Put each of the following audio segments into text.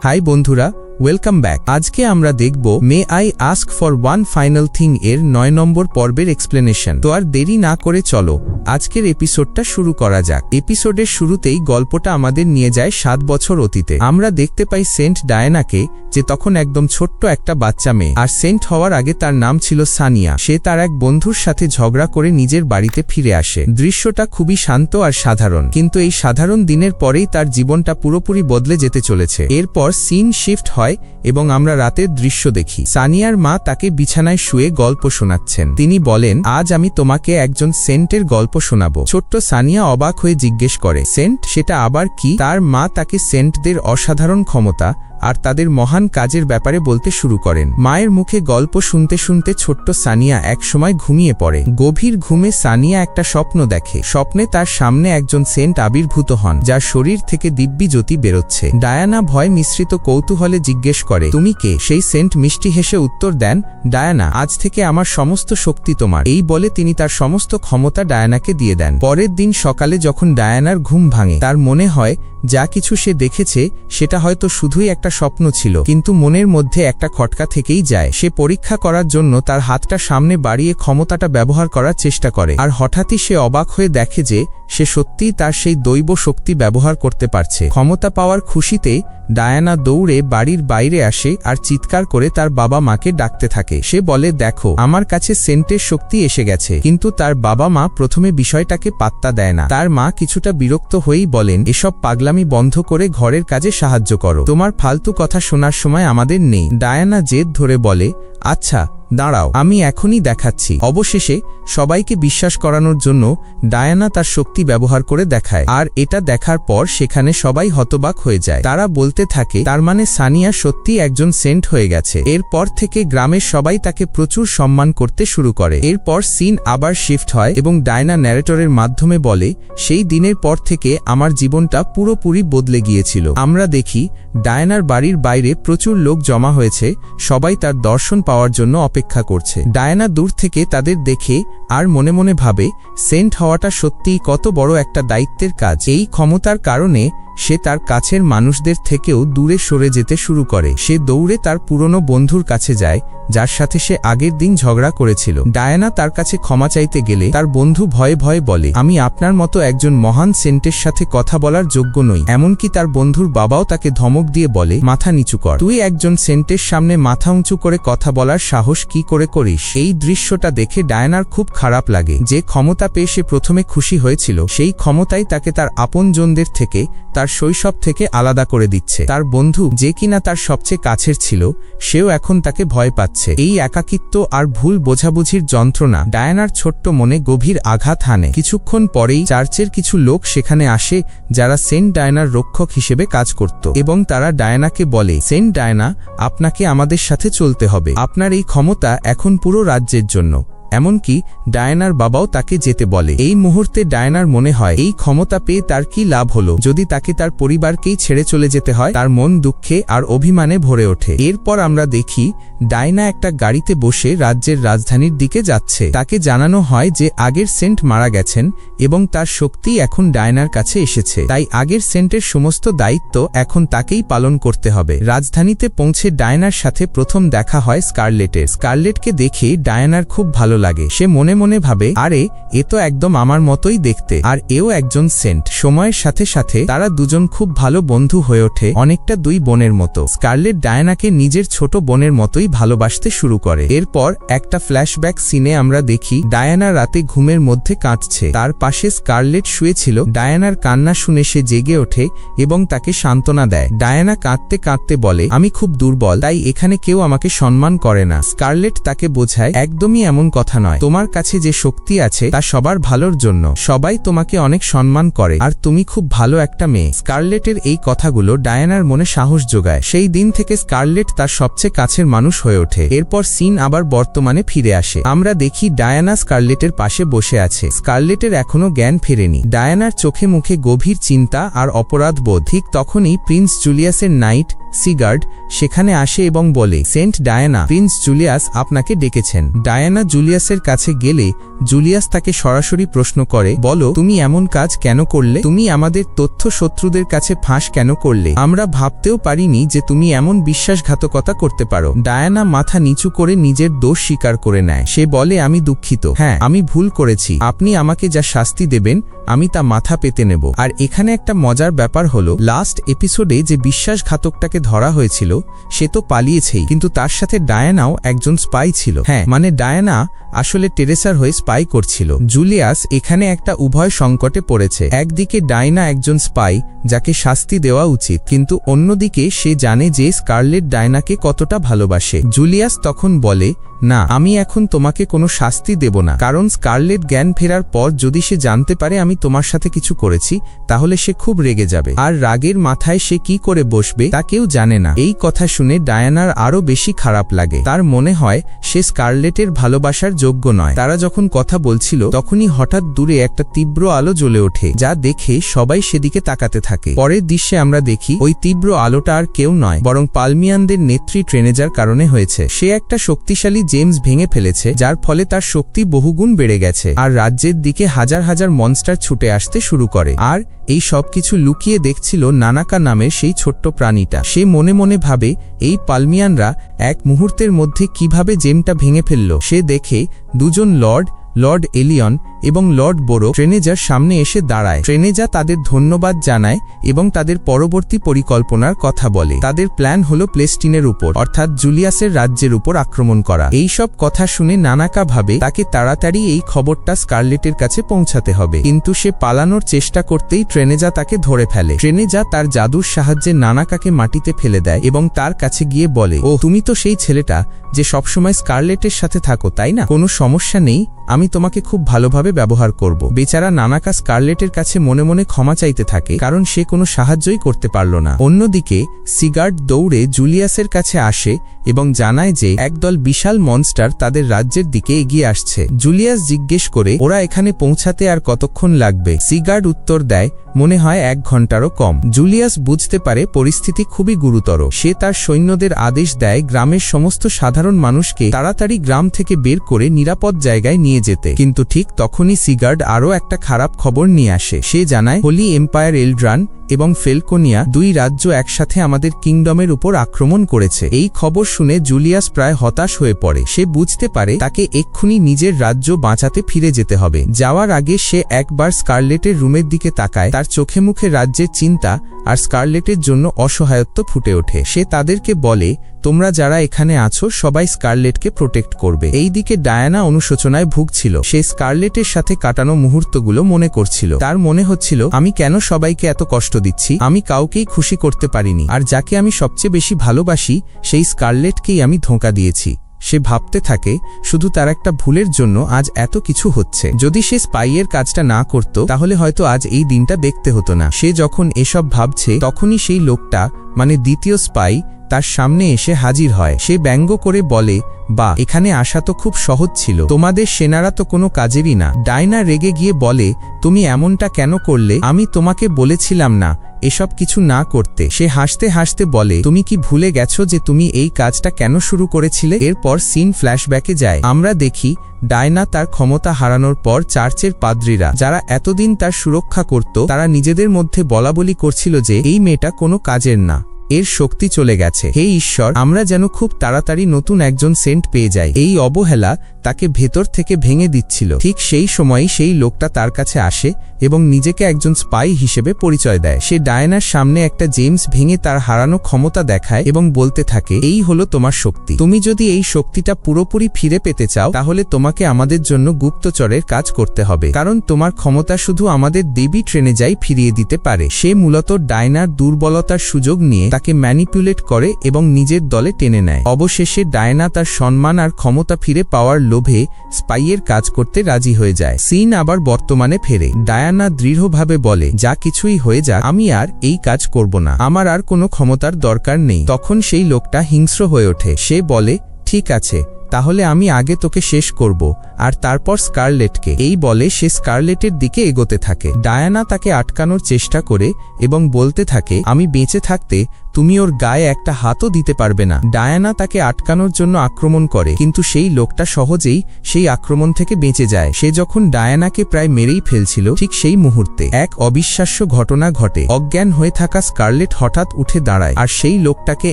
High বন্ধুরা welcome back আজকে আমরা দেখব may I ask for one final thing এর নয় নম্বর পর্বের এক্সপ্লেনেশন তো আর দেরি না করে চলো, আজকের এপিসোডটা শুরু করা যাক। এপিসোডের শুরুতেই গল্পটা আমাদের নিয়ে যায় সাত বছর অতীতে। আমরা দেখতে পাই সেন্ট ডায়নাকে, যে তখন একদম ছোট্ট একটা বাচ্চা মেয়ে। আর সেন্ট হওয়ার আগে তার নাম ছিল সানিয়া। সে তার এক বন্ধুর সাথে ঝগড়া করে নিজের বাড়িতে ফিরে আসে। দৃশ্যটা খুবই শান্ত আর সাধারণ। কিন্তু এই সাধারণ দিনের পরেই তার জীবনটা পুরোপুরি বদলে যেতে চলেছে। এরপর সিন শিফট হয় এবং আমরা রাতের দৃশ্য দেখি। সানিয়ার মা তাকে বিছানায় শুয়ে গল্প শোনাচ্ছেন। তিনি বলেন, আজ আমি তোমাকে একজন সেন্টের গল্প শোনাব। ছোট্ট সানিয়া অবাক হয়ে জিজ্ঞেস করে, সেন্ট, সেটা আবার কি? তার মা তাকে সেন্টদের অসাধারণ ক্ষমতা আর তাদের মহান কাজের ব্যাপারে বলতে শুরু করেন। মায়ের মুখে গল্প শুনতে শুনতে ছোট্ট সানিয়া একসময় ঘুমিয়ে পড়ে। গভীর ঘুমে সানিয়া একটা স্বপ্ন দেখে। স্বপ্নে তার সামনে একজন সেন্ট আবির্ভূত হন, যার শরীর থেকে দিব্যি জ্যোতি বেরোচ্ছে। ডায়ানা ভয় মিশ্রিত কৌতূহলে জিজ্ঞেস করে, তুমি কে? সেই সেন্ট মিষ্টি হেসে উত্তর দেন, ডায়ানা, আজ থেকে আমার সমস্ত শক্তি তোমার। এই বলে তিনি তার সমস্ত ক্ষমতা ডায়ানাকে দিয়ে দেন। পরের দিন সকালে যখন ডায়ানার ঘুম ভাঙে, তার মনে হয়, যা কিছু সে দেখেছে, সেটা হয়তো শুধুই একটা স্বপ্ন ছিল, কিন্তু মনের মধ্যে একটা খটকা থেকেই যায়। সে পরীক্ষা করার জন্য তার হাতটা সামনে বাড়িয়ে ক্ষমতাটা ব্যবহার করার চেষ্টা করে, আর হঠাৎই সে অবাক হয়ে দেখে যে সে সত্যিই তার সেই দৈব শক্তি ব্যবহার করতে পারছে। ক্ষমতা পাওয়ার খুশিতে ডায়ানা দৌড়ে বাড়ির বাইরে আসে আর চিৎকার করে তার বাবা মাকে ডাকতে থাকে। সে বলে, দেখো, আমার কাছে সেন্টের শক্তি এসে গেছে। কিন্তু তার বাবা মা প্রথমে বিষয়টাকে পাত্তা দেয় না। তার মা কিছুটা বিরক্ত হয়েই বলেন, এসব পাগলামি বন্ধ করে ঘরের কাজে সাহায্য করো। তোমার ফালতু কথা শোনার সময় আমাদের নেই। ডায়ানা জেদ ধরে বলে আচ্ছা দাঁড়াও, আমি এখনই দেখাচ্ছি। অবশেষে, সবাইকে বিশ্বাস করানোর জন্য ডায়ানা তার শক্তি ব্যবহার করে দেখায়। আর এটা দেখার পর সেখানে সবাই হতবাক হয়ে যায়। তারা বলতে থাকে, তার মানে সানিয়া সত্যি একজন সেন্ট হয়ে গেছে। এরপর থেকে গ্রামের সবাই তাকে প্রচুর সম্মান করতে শুরু করে। এরপর সিন আবার শিফট হয় এবং ডায়না ন্যারেটরের মাধ্যমে বলে, সেই দিনের পর থেকে আমার জীবনটা পুরোপুরি বদলে গিয়েছিল। আমরা দেখি, ডায়নার বাড়ির বাইরে প্রচুর লোক জমা হয়েছে। সবাই তার দর্শন পাওয়ার জন্য অপেক্ষা করছে। ডায়না দূর থেকে তাদের দেখে আর মনে মনে ভাবে, সেন্ট হওয়াটা সত্যিই কত বড় একটা দায়িত্বের কাজ। এই ক্ষমতার কারণে সে তার কাছের মানুষদের থেকেও দূরে সরে যেতে শুরু করে। সে দৌড়ে তার পুরনো বন্ধুর কাছে যায়, যার সাথে সে আগের দিন ঝগড়া করেছিল। ডায়ানা তার কাছে ক্ষমা চাইতে গেলে তার বন্ধু ভয়ে ভয়ে বলে, আমি আপনার মতো একজন মহান সেন্টের সাথে কথা বলার যোগ্য নই। এমনকি তার বন্ধুর বাবাও তাকে ধমক দিয়ে বলে, মাথা নিচু কর। তুই একজন সেন্টের সামনে মাথা উঁচু করে কথা বলার সাহস কি করে করিস? এই দৃশ্যটা দেখে ডায়ানার খুব খারাপ লাগে। যে ক্ষমতা পেয়ে সে প্রথমে খুশি হয়েছিল, সেই ক্ষমতাই তাকে তার আপনজনদের থেকে, তার শৈশব থেকে আলাদা করে দিচ্ছে। তার বন্ধু, যে কিনা তার সবচেয়ে কাছের ছিল, সেও এখন তাকে ভয় পাচ্ছে। এই একাকিত্ব আর ভুল বোঝাবুঝির যন্ত্রণা ডায়ানার ছোট্ট মনে গভীর আঘাত হানে। কিছুক্ষণ পরেই চার্চের কিছু লোক সেখানে আসে, যারা সেন্ট ডায়নার রক্ষক হিসেবে কাজ করত এবং তারা ডায়নাকে বলে, সেন্ট ডায়না, আপনাকে আমাদের সাথে চলতে হবে। আপনার এই ক্ষমতা এখন পুরো রাজ্যের জন্য। এমনকি ডায়নার বাবাও তাকে যেতে বলে। এই মুহূর্তে ডায়নার মনে হয়, এই ক্ষমতা পেয়ে তার কি লাভ হলো? যদি তাকে তার পরিবারকেই ছেড়ে চলে যেতে হয়, তার মন দুঃখে আর অভিমানে ভরে ওঠে। এরপর আমরা দেখি, ডায়না একটা গাড়িতে বসে রাজ্যের রাজধানীর দিকে যাচ্ছে। তাকে জানানো হয় যে আগের সেন্ট মারা গেছেন এবং তার শক্তি এখন ডায়নার কাছে এসেছে। তাই আগের সেন্টের সমস্ত দায়িত্ব এখন তাকেই পালন করতে হবে। রাজধানীতে পৌঁছে ডায়নার সাথে প্রথম দেখা হয় স্কারলেটের। স্কারলেটকে দেখে ডায়নার খুব ভালো লাগে। সে মনে মনে ভাবে, আরে, এ তো একদম আমার মতোই দেখতে। আর এও একজন সেন্ট। সময়ের সাথে সাথে তারা দুজন খুব ভালো বন্ধু হয়ে ওঠে, অনেকটা দুই বোনের মতো। স্কারলেট ডায়নাকে নিজের ছোট বোনের মতোই ভালোবাসতে শুরু করে। এরপর একটা ফ্ল্যাশব্যাক সিনে আমরা দেখি, ডায়ানা রাতে ঘুমের মধ্যে কাঁদছে। তার পাশে স্কারলেট শুয়েছিল, ডায়ানার কান্না শুনে সে জেগে ওঠে এবং তাকে সান্ত্বনা দেয়। ডায়ানা কাঁদতে কাঁদতে বলে, আমি খুব দুর্বল, তাই এখানে কেউ আমাকে সম্মান করে না। স্কারলেট তাকে বোঝায়, একদমই এমন কথা নয়। তোমার কাছে যে শক্তি আছে, তা সবার ভালোর জন্য। সবাই তোমাকে অনেক সম্মান করে, আর তুমি খুব ভালো একটা মেয়ে। স্কারলেটের এই কথাগুলো ডায়ানার মনে সাহস যোগায়। সেই দিন থেকে স্কারলেট তার সবচেয়ে কাছের মানুষ হয়ে ওঠে। এরপর সিন আবার বর্তমানে ফিরে আসে। আমরা দেখি ডায়ানা স্কারলেটের পাশে বসে আছে। স্কারলেটের এখনও জ্ঞান ফেরেনি। ডায়ানার চোখে মুখে গভীর চিন্তা আর অপরাধ বোধ ঠিক তখনই প্রিন্স জুলিয়াসের নাইট সিগার্ড সেখানে আসে এবং বলে, সেন্ট ডায়ানা, প্রিন্স জুলিয়াস আপনাকে ডেকেছেন। ডায়ানা জুলিয়াসের কাছে গেলে জুলিয়াস তাকে সরাসরি প্রশ্ন করে, বলো, তুমি এমন কাজ কেন করলে? তুমি আমাদের তথ্য শত্রুদের কাছে ফাঁস কেন করলে? আমরা ভাবতেও পারিনি যে তুমি এমন বিশ্বাসঘাতকতা করতে পারো ডায়ানা মাথা নিচু করে নিজের দোষ স্বীকার করে নেয়। সে বলে, আমি দুঃখিত। হ্যাঁ আমি ভুল করেছি। আপনি আমাকে যা শাস্তি দেবেন, আমি তা মাথা পেতে নেব। আর এখানে একটা মজার ব্যাপার হলো, লাস্ট এপিসোডে যে বিশ্বাসঘাতকটাকে ধরা হয়েছিল, সে তো পালিয়েছেই। কিন্তু তার সাথে ডায়ানাও একজন স্পাই ছিল। হ্যাঁ মানে ডায়ানা আসলে টেরেসার হয়ে স্পাই করছিল। জুলিয়াস এখানে একটা উভয় সংকটে পড়েছে। একদিকে ডায়না একজন স্পাই, যাকে শাস্তি দেওয়া উচিত, কিন্তু অন্যদিকে সে জানে যে স্কারলেট ডায়নাকে কতটা ভালোবাসে। জুলিয়াস তখন বলে, না, আমি এখন তোমাকে কোনো শাস্তি দেব না। কারণ স্কারলেট জ্ঞান ফেরার পর যদি সে জানতে পারে আমি তোমার সাথে কিছু করেছি, তাহলে সে খুব রেগে যাবে। আর রাগের মাথায় সে কি করে বসবে, তা কেউ জানে না। এই কথা শুনে ডায়ানার আরও বেশি খারাপ লাগে। তার মনে হয়, সে স্কারলেটের ভালোবাসার যোগ্য নয়। তারা যখন কথা বলছিল, তখনই হঠাৎ দূরে একটা তীব্র আলো জ্বলে ওঠে, যা দেখে সবাই সেদিকে তাকাতে থাকে। পরের দৃশ্যে আমরা দেখি, ওই তীব্র আলোটা আর কেউ নয়, বরং পালমিয়ানদের নেত্রী ট্রেনেজার কারণে হয়েছে। সে একটা শক্তিশালী জেমস ভেঙে ফেলেছে, যার ফলে তার শক্তি বহুগুণ বেড়ে গেছে, আর রাজ্যের দিকে হাজার হাজার মনস্টার ছুটে আসতে শুরু করে। আর এই সব কিছু লুকিয়ে দেখছিল নানাকা নামের সেই ছোট্ট প্রাণীটা। মনে মনে ভাবে, এই পালমিয়ানরা এক মুহূর্তের মধ্যে কীভাবে জেমটা ভেঙে ফেলল? সে দেখে, দুজন লর্ড লর্ড এলিয়ন এবং লর্ড বোরো ট্রেনেজার সামনে এসে দাঁড়ায়। ট্রেনেজা তাদের ধন্যবাদ জানায় এবং তাদের পরবর্তী পরিকল্পনার কথা বলে। তাদের প্ল্যান হল প্লেস্টিনের উপর, অর্থাৎ জুলিয়াসের রাজ্যের উপর আক্রমণ করা। এই সব কথা শুনে নানাকা ভাবে তাকে তাড়াতাড়ি এই খবরটা স্কারলেটের কাছে পৌঁছাতে হবে। কিন্তু সে পালানোর চেষ্টা করতেই ট্রেনেজা তাকে ধরে ফেলে। ট্রেনেজা তার জাদুর সাহায্যে নানাকাকে মাটিতে ফেলে দেয় এবং তার কাছে গিয়ে বলে ও তুমি তো সেই ছেলেটা যে সবসময় স্কারলেটের সাথে থাকো, তাই না? কোনো সমস্যা নেই আমি তোমাকে খুব ভালোভাবে ব্যবহার করব। বেচারা নানাকা স্কারলেটের কাছে মনে মনে ক্ষমা চাইতে থাকে, কারণ সে কোনো সাহায্যই করতে পারল না। অন্যদিকে সিগার্ড দৌড়ে জুলিয়াসের কাছে আসে এবং জানায় যে, একদল বিশাল মনস্টার তাদের রাজ্যের দিকে এগিয়ে আসছে। জুলিয়াস জিজ্ঞেস করে, ওরা এখানে পৌঁছাতে আর কতক্ষণ লাগবে? সিগার্ড উত্তর দেয়, মনে হয় এক ঘন্টারও কম। জুলিয়াস বুঝতে পারে পরিস্থিতি খুবই গুরুতর। সে তার সৈন্যদের আদেশ দেয়, গ্রামের সমস্ত সাধারণ মানুষকে তাড়াতাড়ি গ্রাম থেকে বের করে নিরাপদ জায়গায় নিয়ে যেতে। কিন্তু ঠিক তখনই সিগার্ড আরও একটা খারাপ খবর নিয়ে আসে। সে জানায়, হোলি এম্পায়ার এলড্রান এবং ফেলকোনিয়া দুই রাজ্য একসাথে আমাদের কিংডমের উপর আক্রমণ করেছে। এই খবর শুনে জুলিয়াস প্রায় হতাশ হয়ে পড়ে। সে বুঝতে পারে, তাকে এক্ষুনি নিজের রাজ্য বাঁচাতে ফিরে যেতে হবে। যাওয়ার আগে সে একবার স্কারলেটের রুমের দিকে তাকায়। তার চোখে মুখে রাজ্যের চিন্তা আর স্কারলেটের জন্য অসহায়ত্ব ফুটে ওঠে। সে তাদেরকে বলে তোমরা যারা এখানে আছো, সবাই স্কারলেটকে প্রোটেক্ট করবে। এই দিকে ডায়ানা অনুশোচনায় ভুগছিল। সে স্কারলেটের সাথে কাটানো মুহূর্তগুলো মনে করছিল। তার মনে হচ্ছিল, আমি কেন সবাইকে এত কষ্ট দিচ্ছি? আমি কাউকেই খুশি করতে পারিনি। আর যাকে আমি সবচেয়ে বেশি ভালোবাসি, সেই স্কারলেটকেই আমি ধোঁকা দিয়েছি। সে ভাবতে থাকে, শুধু তার একটা ভুলের জন্য আজ এত কিছু হচ্ছে। যদি সে স্পাইয়ের কাজটা না করত, তাহলে হয়তো আজ এই দিনটা দেখতে হতো না। সে যখন এসব ভাবছে, তখনই সেই লোকটা মানে দ্বিতীয় স্পাই তার সামনে এসে হাজির হয়। সে ব্যঙ্গ করে বলে, বা, এখানে আসা তো খুব সহজ ছিল। তোমাদের সেনারা তো কোনো কাজেরই না। ডাইনা রেগে গিয়ে বলে, তুমি এমনটা কেন করলে? আমি তোমাকে বলেছিলাম না, এসব কিছু না করতে। সে হাসতে হাসতে বলে, তুমি কি ভুলে গেছো যে তুমি এই কাজটা কেন শুরু করেছিলে? এরপর সিন ফ্ল্যাশব্যাকে যায়। আমরা দেখি ডায়না তার ক্ষমতা হারানোর পর চার্চের পাদ্রীরা, যারা এতদিন তার সুরক্ষা করত, তারা নিজেদের মধ্যে বলাবলি করছিল যে, এই মেয়েটা কোনো কাজের না। এর শক্তি চলে গেছে। হে ঈশ্বর, আমরা যেন খুব তাড়াতাড়ি নতুন একজন সেন্ট পেয়ে যাই। এই অবহেলা তাকে ভেতর থেকে ভেঙে দিচ্ছিল। ঠিক সেই সময়ই সেই লোকটা তার কাছে আসে এবং নিজেকে একজন স্পাই হিসেবে পরিচয় দেয়। সে ডায়নার সামনে একটা জেমস ভেঙে তার হারানো ক্ষমতা দেখায় এবং বলতে থাকে, এই হলো তোমার শক্তি। তুমি যদি এই শক্তিটা পুরোপুরি ফিরে পেতে চাও, তাহলে তোমাকে আমাদের জন্য গুপ্তচরের কাজ করতে হবে। কারণ তোমার ক্ষমতা শুধু আমাদের দেবী ট্রেনে যাই ফিরিয়ে দিতে পারে। সে মূলত ডায়নার দুর্বলতার সুযোগ নিয়ে তাকে ম্যানিপুলেট করে এবং নিজের দলে টেনে নেয়। অবশেষে ডায়না তার সম্মান আর ক্ষমতা ফিরে পাওয়ার লোভে স্পাইয়ের কাজ করতে রাজি হয়ে যায়। সিন আবার বর্তমানে ফেরে। ডায়ানা দৃঢ়ভাবে বলে, যা কিছুই হয়ে যাক, আমি আর এই কাজ করব না। আমার আর কোনো ক্ষমতার দরকার নেই। তখন সেই লোকটা হিংস্র হয়ে ওঠে। সে বলে, ঠিক আছে, তাহলে আমি আগে তোকে শেষ করব, আর তারপর স্কারলেটকে। এই বলে সে স্কারলেটের দিকে এগোতে থাকে। ডায়ানা তাকে আটকানোর চেষ্টা করে এবং বলতে থাকে, আমি বেঁচে থাকতে তুমি ওর গায়ে একটা হাতও দিতে পারবে না। ডায়ানা তাকে আটকানোর জন্য আক্রমণ করে, কিন্তু সেই লোকটা সহজেই সেই আক্রমণ থেকে বেঁচে যায়। সে যখন ডায়ানাকে প্রায় মেরেই ফেলছিল, ঠিক সেই মুহূর্তে এক অবিশ্বাস্য ঘটনা ঘটে। অজ্ঞান হয়ে থাকা স্কারলেট হঠাৎ উঠে দাঁড়ায়, আর সেই লোকটাকে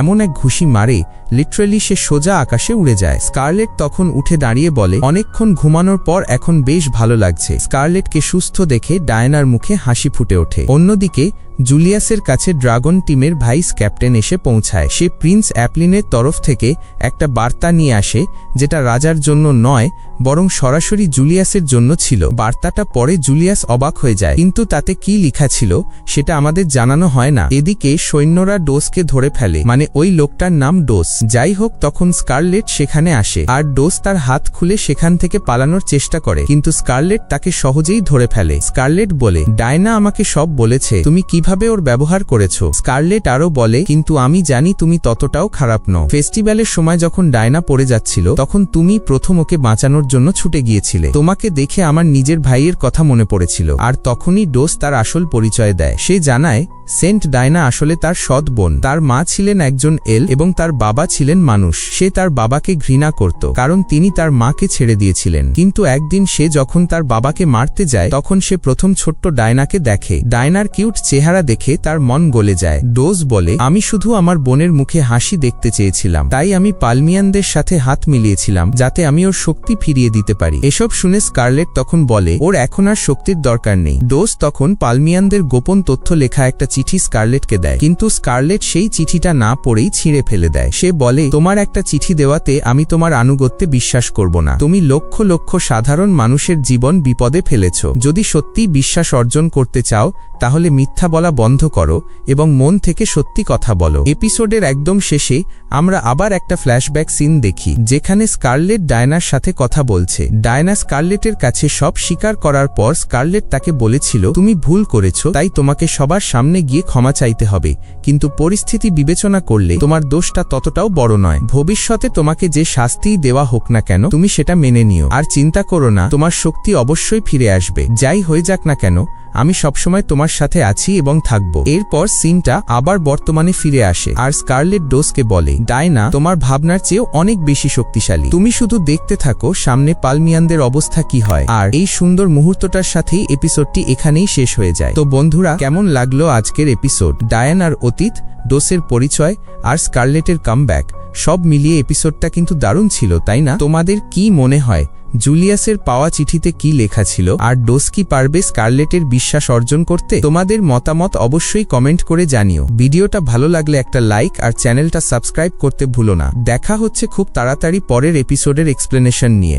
এমন এক ঘুষি মারে, লিটারেলি সে সোজা আকাশে উড়ে যায়। স্কারলেট তখন উঠে দাঁড়িয়ে বলে, অনেকক্ষণ ঘুমানোর পর এখন বেশ ভালো লাগছে। স্কারলেটকে সুস্থ দেখে ডায়নার মুখে হাসি ফুটে ওঠে। অন্যদিকে জুলিয়াসের কাছে ড্রাগন টিমের ভাইস ক্যাপ্টেন এসে পৌঁছায়। সে প্রিন্স অ্যাপলিনের তরফ থেকে একটা বার্তা নিয়ে আসে, যেটা রাজার জন্য নয় বরং সরাসরি জুলিয়াসের জন্য ছিল। বার্তাটা পরে জুলিয়াস অবাক হয়ে যায়। কিন্তু তাতে কি লিখা ছিল, সেটা আমাদের জানানো হয় না। এদিকে সৈন্যরা ডোসকে ধরে ফেলে। মানে ওই লোকটার নাম ডোস। যাই হোক, তখন স্কারলেট সেখানে আসে। আর ডোস তার হাত খুলে সেখান থেকে পালানোর চেষ্টা করে। কিন্তু স্কারলেট তাকে সহজেই ধরে ফেলে। স্কারলেট বলে, ডায়না আমাকে সব বলেছে। তুমি কীভাবে ওর ব্যবহার করেছ? স্কারলেট আরও বলে, কিন্তু আমি জানি তুমি ততটাও খারাপ নও। ফেস্টিভ্যালের সময় যখন ডায়না পড়ে যাচ্ছিল, তখন তুমি প্রথম ওকে বাঁচানোর জন্য ছুটে গিয়েছিলে। তোমাকে দেখে আমার নিজের ভাইয়ের কথা মনে পড়েছিল, আর তখনই ডোস তার আসল পরিচয় দেয়। সে জানায়, সেন্ট ডায়না আসলে তার সৎ বোন। তার মা ছিলেন একজন এল এবং তার বাবা ছিলেন মানুষ। সে তার বাবাকে ঘৃণা করত, কারণ তিনি তার মাকে ছেড়ে দিয়েছিলেন। কিন্তু একদিন সে যখন তার বাবাকে মারতে যায়, তখন সে প্রথম ছোট্ট ডায়নাকে দেখে। ডায়নার কিউট চেহারা দেখে তার মন গলে যায়। ডোজ বলে, আমি শুধু আমার বোনের মুখে হাসি দেখতে চেয়েছিলাম। তাই আমি পালমিয়ানদের সাথে হাত মিলিয়েছিলাম, যাতে আমি ওর শক্তি ফিরিয়ে দিতে পারি। এসব শুনে স্কারলেট তখন বলে, ওর এখন আর শক্তির দরকার নেই। ডোজ তখন পালমিয়ানদের গোপন তথ্য লেখা একটা চিঠি স্কারলেটকে দেয়। কিন্তু স্কারলেট সেই চিঠিটা না পড়েই ছিঁড়ে ফেলে দেয়। সে বলে, তোমার একটা চিঠি দেওয়াতে আমি তোমার আনুগত্যে বিশ্বাস করব না। তুমি লক্ষ লক্ষ সাধারণ মানুষের জীবন বিপদে ফেলেছ। যদি সত্যি বিশ্বাস অর্জন করতে চাও, তাহলে মিথ্যা বলা বন্ধ করো এবং মন থেকে সত্যি কথা বলো। এপিসোডের একদম শেষে আমরা আবার একটা ফ্ল্যাশব্যাক সিন দেখি, যেখানে স্কারলেট ডায়নার সাথে কথা বলছে, ডায়না স্কারলেটের কাছে সব স্বীকার করার পর স্কারলেট তাকে বলেছিল, তুমি ভুল করেছ, তাই তোমাকে সবার সামনে গিয়ে ক্ষমা চাইতে হবে। কিন্তু পরিস্থিতি বিবেচনা করলে তোমার দোষটা ততটাও বড় নয়। ভবিষ্যতে তোমাকে যে শাস্তিই দেওয়া হোক না কেন, তুমি সেটা মেনে নিও। আর চিন্তা করো না, তোমার শক্তি অবশ্যই ফিরে আসবে। যাই হয়ে যাক না কেন, আমি সবসময় তোমার সাথে আছি এবং থাকব। এরপর সিনটা আবার বর্তমানে ফিরে আসে। আর স্কারলেট ডোসকে বলে, ডায়না, তোমার ভাবনার চেয়েও অনেক বেশি শক্তিশালী। তুমি শুধু দেখতে থাকো, সামনে পালমিয়ানদের অবস্থা কি হয়? আর এই সুন্দর মুহূর্তটার সাথেই এপিসোডটি এখানেই শেষ হয়ে যায়। তো বন্ধুরা, কেমন লাগল আজকের এপিসোড? ডায়ান আর অতীত ডোসের পরিচয় আর স্কারলেটের কামব্যাক, সব মিলিয়ে এপিসোডটা কিন্তু দারুণ ছিল, তাই না? তোমাদের কি মনে হয়? জুলিয়াসের পাওয়া চিঠিতে কি লেখা ছিল? আর ডোস কি পারবে স্কারলেটের বিশ্বাস অর্জন করতে? তোমাদের মতামত অবশ্যই কমেন্ট করে জানিও। ভিডিওটা ভালো লাগলে একটা লাইক আর চ্যানেলটা সাবস্ক্রাইব করতে ভুলো না। দেখা হচ্ছে খুব তাড়াতাড়ি পরের এপিসোডের এক্সপ্লেনেশন নিয়ে।